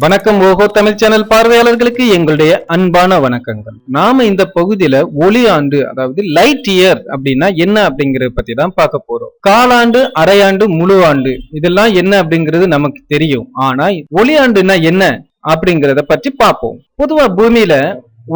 வணக்கம் ஓஹோ தமிழ் சேனல் பார்வையாளர்களுக்கு எங்களுடைய அன்பான வணக்கங்கள். நாம இந்த பகுதியில ஒளி ஆண்டு அதாவது லைட் இயர் அப்படின்னா என்ன அப்படிங்கறத பத்தி தான் பார்க்க போறோம். காலாண்டு அரையாண்டு முழு ஆண்டு இதெல்லாம் என்ன அப்படிங்கிறது நமக்கு தெரியும். ஆனா ஒளி ஆண்டுனா என்ன அப்படிங்கறத பற்றி பார்ப்போம். பொதுவா பூமியில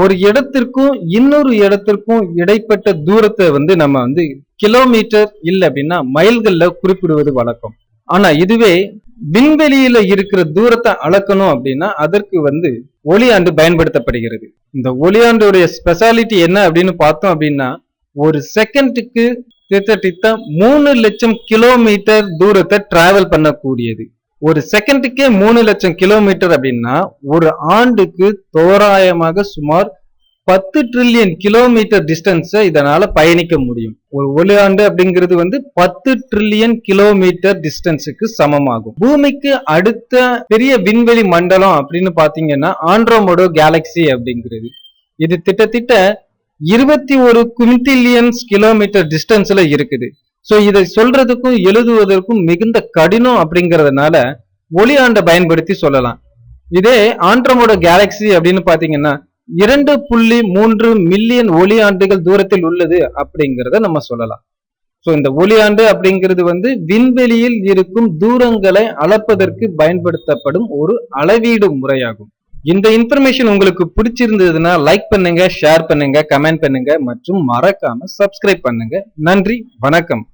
ஒரு இடத்திற்கும் இன்னொரு இடத்திற்கும் இடைப்பட்ட தூரத்தை வந்து நம்ம வந்து கிலோமீட்டர் இல்லை அப்படின்னா மைல்கள்ல குறிப்பிடுவது வழக்கம். ஆனா இதுவே விண்வெளியில இருக்கிற தூரத்தை அளக்கணும் அப்படின்னா அதற்கு வந்து ஒளியாண்டு பயன்படுத்தப்படுகிறது. இந்த ஒளியாண்டுடைய ஸ்பெஷாலிட்டி என்ன அப்படின்னு பார்த்தோம் அப்படின்னா ஒரு செகண்டுக்கு கிட்டத்தட்ட மூணு லட்சம் கிலோமீட்டர் தூரத்தை டிராவல் பண்ணக்கூடியது. ஒரு செகண்டுக்கே மூணு லட்சம் கிலோமீட்டர் அப்படின்னா ஒரு ஆண்டுக்கு தோராயமாக சுமார் பத்து ட்ரில்லியன் கிலோமீட்டர் டிஸ்டன்ஸை இதனால பயணிக்க முடியும். ஒரு ஒளியாண்டு அப்படிங்கிறது வந்து பத்து ட்ரில்லியன் கிலோமீட்டர் டிஸ்டன்ஸுக்கு சமமாகும். பூமிக்கு அடுத்த பெரிய விண்வெளி மண்டலம் அப்படின்னு பாத்தீங்கன்னா ஆண்ட்ரோமோடோ கேலக்சி அப்படிங்கிறது. இது திட்டத்திட்ட இருபத்தி ஒரு குவிண்டிலியன்ஸ் கிலோமீட்டர் டிஸ்டன்ஸ்ல இருக்குது. சோ இதை சொல்றதுக்கும் எழுதுவதற்கும் மிகுந்த கடினம் அப்படிங்கறதுனால ஒளியாண்டை பயன்படுத்தி சொல்லலாம். இதே ஆண்ட்ரோமோடோ கேலக்சி அப்படின்னு பாத்தீங்கன்னா இரண்டு புள்ளி மூன்று மில்லியன் ஒளி ஆண்டுகள் தூரத்தில் உள்ளது அப்படிங்கிறத நம்ம சொல்லலாம். சோ இந்த ஒளியாண்டு அப்படிங்கிறது வந்து விண்வெளியில் இருக்கும் தூரங்களை அளப்பதற்கு பயன்படுத்தப்படும் ஒரு அளவீடு முறையாகும். இந்த இன்ஃபர்மேஷன் உங்களுக்கு பிடிச்சிருந்ததுன்னா லைக் பண்ணுங்க ஷேர் பண்ணுங்க கமெண்ட் பண்ணுங்க மற்றும் மறக்காம சப்ஸ்கிரைப் பண்ணுங்க. நன்றி வணக்கம்.